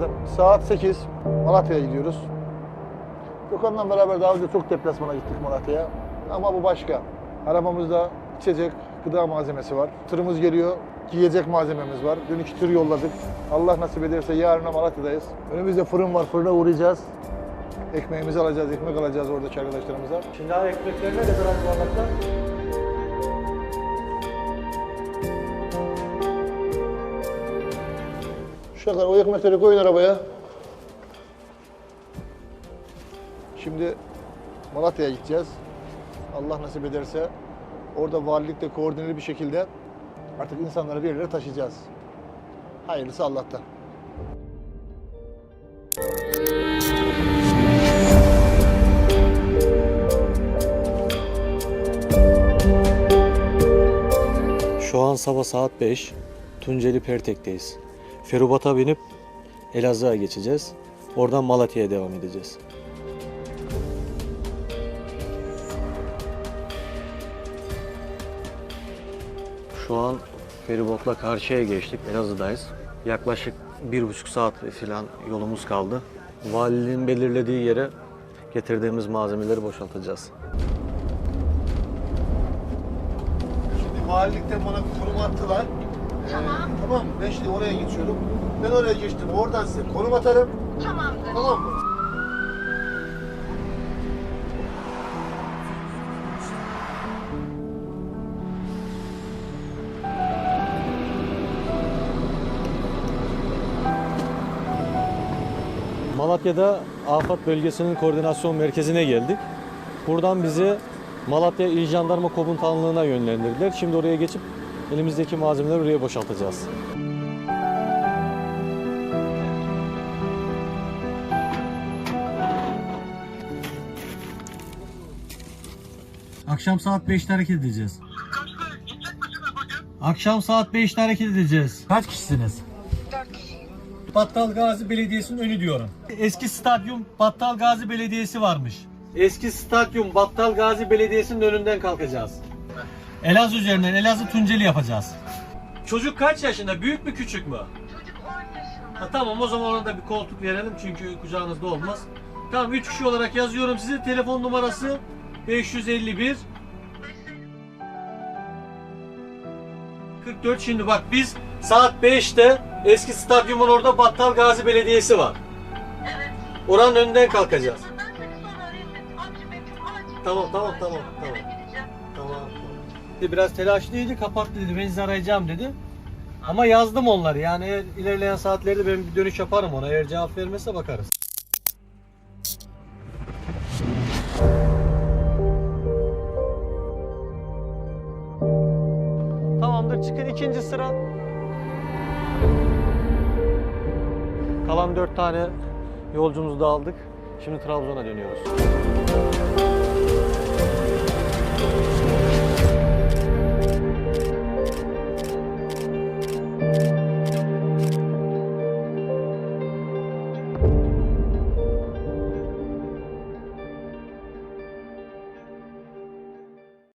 Anladım. Saat 8. Malatya'ya gidiyoruz. Gökhan'la beraber daha önce çok deplasmana gittik Malatya'ya. Ama bu başka. Arabamızda içecek, gıda malzemesi var. Tırımız geliyor, giyecek malzememiz var. Dün iki tır yolladık. Allah nasip ederse yarına Malatya'dayız. Önümüzde fırın var, fırına uğrayacağız. Ekmeğimizi alacağız, ekmek alacağız oradaki arkadaşlarımıza. Şimdi ekmeklerine de biraz yuvarlaklar. Kadar o ekmekleri koyun arabaya. Şimdi Malatya'ya gideceğiz. Allah nasip ederse orada valilikle koordineli bir şekilde artık insanları bir yerlere taşıyacağız. Hayırlısı Allah'tan. Şu an sabah saat 5. Tunceli Pertek'teyiz. Feribota binip Elazığ'a geçeceğiz. Oradan Malatya'ya devam edeceğiz. Şu an feribotla karşıya geçtik. Elazığ'dayız. Yaklaşık bir buçuk saat falan yolumuz kaldı. Valiliğin belirlediği yere getirdiğimiz malzemeleri boşaltacağız. Şimdi valilikten bana konum attılar. Tamam. tamam mı? Ben şimdi oraya geçiyorum. Ben oraya geçtim. Oradan size konum atarım. Tamamdır. Tamam mı? Malatya'da afet bölgesinin koordinasyon merkezine geldik. Buradan bizi Malatya İl Jandarma Komutanlığı'na yönlendirdiler. Şimdi oraya geçip elimizdeki malzemeleri oraya boşaltacağız. Akşam saat 5'te hareket edeceğiz. Akşam saat 5'te hareket edeceğiz. Kaç kişisiniz? Dört kişi. Battal Gazi Belediyesi'nin önü diyorum. Eski stadyum Battal Gazi Belediyesi varmış. Eski stadyum Battal Gazi Belediyesi'nin önünden kalkacağız. Elazığ üzerinden Elazığ Tunceli yapacağız. Çocuk kaç yaşında? Büyük mü küçük mü? Çocuk 10 yaşında. Ha, tamam o zaman ona da bir koltuk verelim çünkü kucağınızda olmaz. Tamam 3 kişi olarak yazıyorum size. Telefon numarası 551 44 şimdi bak biz saat 5'te eski stadyumun orada Battal Gazi Belediyesi var. Evet. Oranın önünden kalkacağız. Ben seni sonra arayayım. Amca benim acil. Tamam, tamam, tamam, Eve tamam. Tamam. Biraz telaşlıydı, kapattı dedi. Ben sizi arayacağım dedi. Ama yazdım onları. Yani eğer ilerleyen saatlerde ben bir dönüş yaparım ona. Eğer cevap vermezse bakarız. Tamamdır. Çıkın ikinci sıra. Kalan dört tane yolcumuzu da aldık. Şimdi Trabzon'a dönüyoruz.